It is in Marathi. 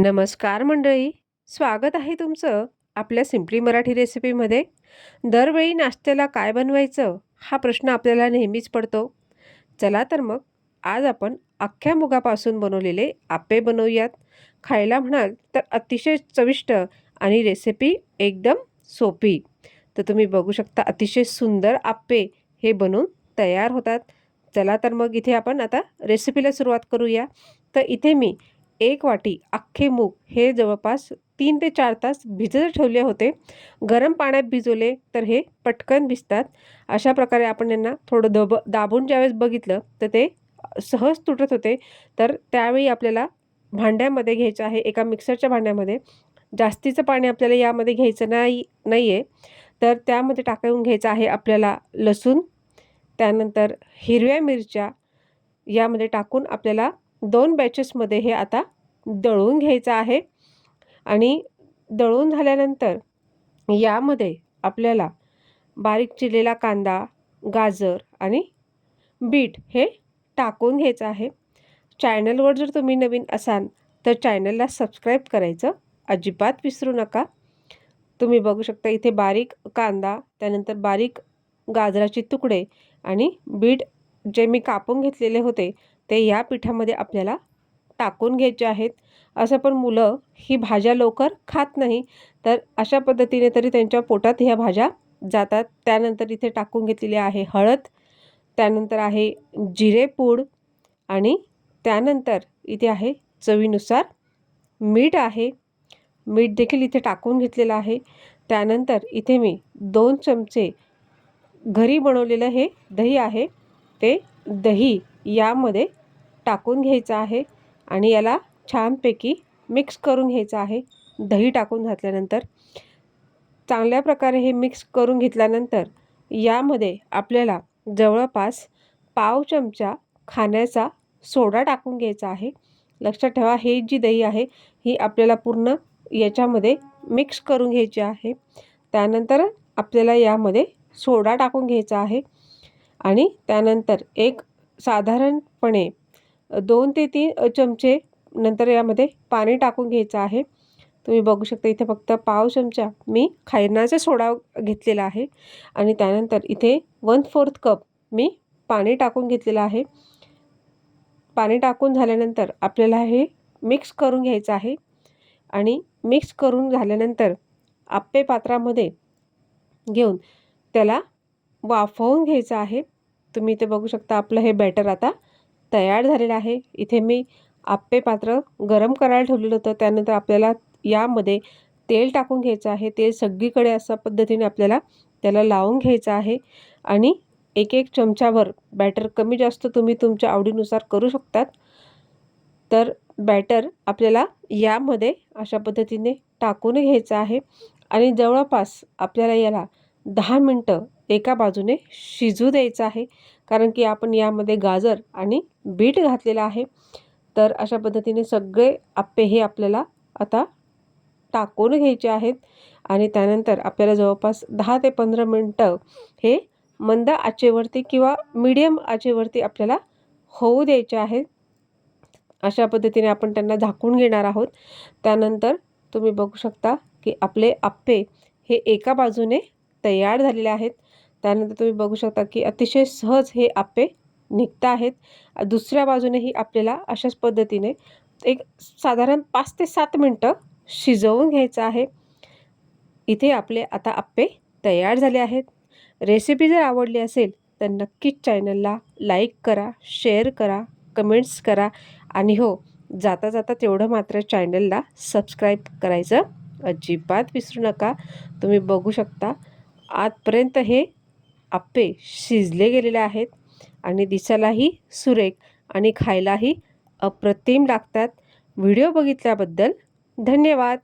नमस्कार मंडळी. स्वागत आहे तुमचं आपल्या सिम्पली मराठी रेसिपीमध्ये दरवेळी नाश्त्याला काय बनवायचं हा प्रश्न आपल्याला नेहमीच पडतो. चला तर मग आज आपण अख्ख्या मुगापासून बनवलेले आप्पे बनवूयात. खायला म्हणाल तर अतिशय चविष्ट आणि रेसिपी एकदम सोपी. तर तुम्ही बघू शकता अतिशय सुंदर आप्पे हे बनवून तयार होतात. चला तर मग इथे आपण आता रेसिपीला सुरुवात करूया. तर इथे मी एक वाटी अख्खे मूग हे जवळपास तीन ते चार तास भिजत ठेवले होते. गरम पाण्यात भिजवले तर हे पटकन भिजतात. अशा प्रकारे आपण यांना थोडं दब दाबून ज्यावेळेस बघितलं तर ते सहज तुटत होते. तर त्यावेळी आपल्याला भांड्यामध्ये घ्यायचं आहे एका मिक्सरच्या भांड्यामध्ये. जास्तीचं पाणी आपल्याला यामध्ये घ्यायचं नाही नाही आहे तर त्यामध्ये टाकून घ्यायचं आहे आपल्याला लसूण. त्यानंतर हिरव्या मिरच्या यामध्ये टाकून आपल्याला दोन बॅचेसमध्ये हे आता दळून घ्यायचं आहे. आणि दळून झाल्यानंतर यामध्ये आपल्याला बारीक चिरलेला कांदा गाजर आणि बीट हे टाकून घ्यायचं आहे. चॅनलवर जर तुम्ही नवीन असाल तर चॅनलला सबस्क्राईब करायचं अजिबात विसरू नका. तुम्ही बघू शकता इथे बारीक कांदा त्यानंतर बारीक गाजराचे तुकडे आणि बीट जे मी कापून घेतलेले होते ते या पिठामध्ये आपल्याला टाकून घ्यायचे आहेत. असं पण मुलं ही भाज्या लवकर खात नाही. तर अशा पद्धतीने तरी त्यांच्या पोटात ह्या भाज्या जातात. त्यानंतर इथे टाकून घेतलेली आहे हळद. त्यानंतर आहे जिरेपूड आणि त्यानंतर इथे आहे चवीनुसार मीठ आहे. मीठ देखील इथे टाकून घेतलेलं आहे. त्यानंतर इथे मी दोन चमचे घरी बनवलेलं हे दही आहे. ते दही यामध्ये टाकून घ्यायचं आहे आणि याला छानपैकी मिक्स करून घ्यायचं आहे. दही टाकून घातल्यानंतर चांगल्या प्रकारे हे मिक्स करून घेतल्यानंतर यामध्ये आपल्याला जवळपास पाव चमचा खाण्याचा सोडा टाकून घ्यायचा आहे. लक्षात ठेवा हे जी दही आहे ही आपल्याला पूर्ण याच्यामध्ये मिक्स करून घ्यायची आहे. त्यानंतर आपल्याला यामध्ये सोडा टाकून घ्यायचा आहे. आणि त्यानंतर एक साधारणपणे दोन ते तीन चमचे नंतर यामध्ये पाणी टाकून घ्यायचं आहे. तुम्ही बघू शकता इथे फक्त पाव चमचा मी खैरनाचा सोडा घेतलेला आहे आणि त्यानंतर इथे वन फोर्थ कप मी पाणी टाकून घेतलेलं आहे. पाणी टाकून झाल्यानंतर आपल्याला हे मिक्स करून घ्यायचं आहे आणि मिक्स करून झाल्यानंतर आप्पे पात्रामध्ये घेऊन त्याला वाफवून घ्यायचं आहे. तुम्ही इथे बघू शकता आपलं हे बॅटर आता तयार झालेलं आहे. इथे मी आप्पे पात्र गरम करायला ठेवलेलं होतं. त्यानंतर आपल्याला यामध्ये तेल टाकून घ्यायचं आहे. तेल सगळीकडे अशा पद्धतीने आपल्याला त्याला लावून घ्यायचं आहे. आणि एक एक चमचाभर बॅटर कमी जास्त तुम्ही तुमच्या आवडीनुसार करू शकतात. तर बॅटर आपल्याला यामध्ये अशा पद्धतीने टाकून घ्यायचं आहे. आणि जवळपास आपल्याला याला दहा मिनटं एका बाजूने शिजू द्यायचं आहे. कारण की आपण यामध्ये गाजर आणि बीट घातलेलं आहे. तर अशा पद्धतीने सगळे आप्पे हे आपल्याला आता टाकून घ्यायचे आहेत. आणि त्यानंतर आपल्याला जवळपास दहा ते पंधरा मिनटं हे मंद आचेवरती किंवा मीडियम आचेवरती आपल्याला होऊ द्यायचे आहेत. अशा पद्धतीने आपण त्यांना झाकून घेणार आहोत. त्यानंतर तुम्ही बघू शकता की आपले आप्पे हे एका बाजूने तयार झालेले आहेत. त्यानंतर तुम्ही बघू शकता की अतिशय सहज हे आप्पे निघत आहेत. दुसऱ्या बाजूनेही आपल्याला अशाच पद्धतीने एक साधारण पाच ते सात मिनटं शिजवून घ्यायचं आहे. इथे आपले आता आप्पे तयार झाले आहेत. रेसिपी जर आवडली असेल तर नक्कीच चॅनलला लाईक करा शेअर करा कमेंट्स करा आणि हो जाता जाता तेवढं मात्र चॅनलला सबस्क्राईब करायचं अजिबात विसरू नका. तुम्ही बघू शकता आजपर्यंत हे आप्पे शिजले गेलेले आहेत आणि दिसायलाही सुरेख आणि खायलाही अप्रतिम लागतात. व्हिडिओ बघितल्याबद्दल धन्यवाद.